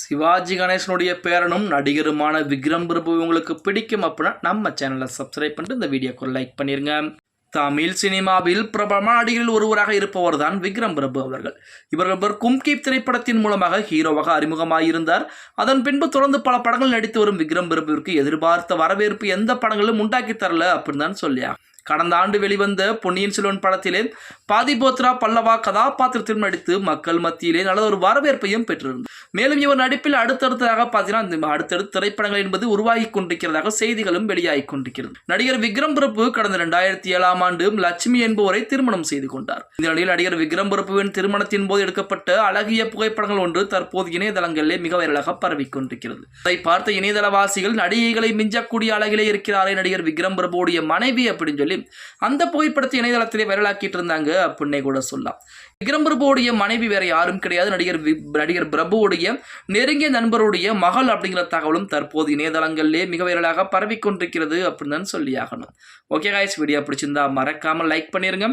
சிவாஜி கணேசனுடைய பேரனும் நடிகருமான விக்ரம் பிரபு உங்களுக்கு பிடிக்கும் அப்படின்னா நம்ம சேனலை சப்ஸ்கிரைப் பண்ணிட்டு இந்த வீடியோக்கு ஒரு லைக் பண்ணிருங்க. தமிழ் சினிமாவில் பிரபலமான நடிகரில் ஒருவராக இருப்பவர் தான் விக்ரம் பிரபு அவர்கள். இவர்கள் கும்கி திரைப்படத்தின் மூலமாக ஹீரோவாக அறிமுகமாயிருந்தார். அதன் பின்பு தொடர்ந்து பல படங்கள் நடித்து வரும் விக்ரம் பிரபுவிற்கு எதிர்பார்த்த வரவேற்பு எந்த படங்களும் உண்டாக்கி தரல அப்படின்னு தான் சொல்லியா கடந்த ஆண்டு வெளிவந்த பொன்னியின் செல்வன் படத்திலே பாதிபோத்ரா பல்லவா கதாபாத்திரத்திலும் நடித்து மக்கள் மத்தியிலே நல்ல ஒரு வரவேற்பையும் பெற்றிருந்தார். மேலும் இவர் நடிப்பில் அடுத்தடுத்ததாக பார்த்தீங்கன்னா இந்த அடுத்தடுத்த திரைப்படங்கள் என்பது உருவாகி கொண்டிருக்கிறதாக செய்திகளும் வெளியாகி கொண்டிருக்கிறது. நடிகர் விக்ரம் பிரபு கடந்த இரண்டாயிரத்தி ஏழாம் ஆண்டு லட்சுமி என்பவரை திருமணம் செய்து கொண்டார். இந்த நிலையில் நடிகர் விக்ரம் பிரபுவின் திருமணத்தின் போது எடுக்கப்பட்ட அழகிய புகைப்படங்கள் ஒன்று தற்போது இணையதளங்களிலே மிக வைரலாக பரவிக் கொண்டிருக்கிறது. அதை பார்த்த இணையதளவாசிகள் நடிகைகளை மிஞ்சக்கூடிய அழகிலே இருக்கிறாரே நடிகர் விக்ரம் பிரபுடைய மனைவி அப்படின்னு சொல்லி அந்த புகைப்படத்தை இணையதளத்திலே வைரலாக்கிட்டு இருந்தாங்க அப்படின்னே கூட சொல்லலாம். விக்ரம் பிரபுவுடைய மனைவி வேற யாரும் கிடையாது. நடிகர் நடிகர் பிரபுவுடைய நெருங்கிய நண்பருடைய மகள் அப்படிங்கிற தகவலும் தற்போது இணையதளங்களிலே மிக வைரலாக பரவிக் கொண்டிருக்கிறது அப்படின்னு தான் சொல்லி ஆகணும் ஓகே காய்ஸ் வீடியோ பிடிச்சிருந்தா மறக்காம லைக் பண்ணிருங்க.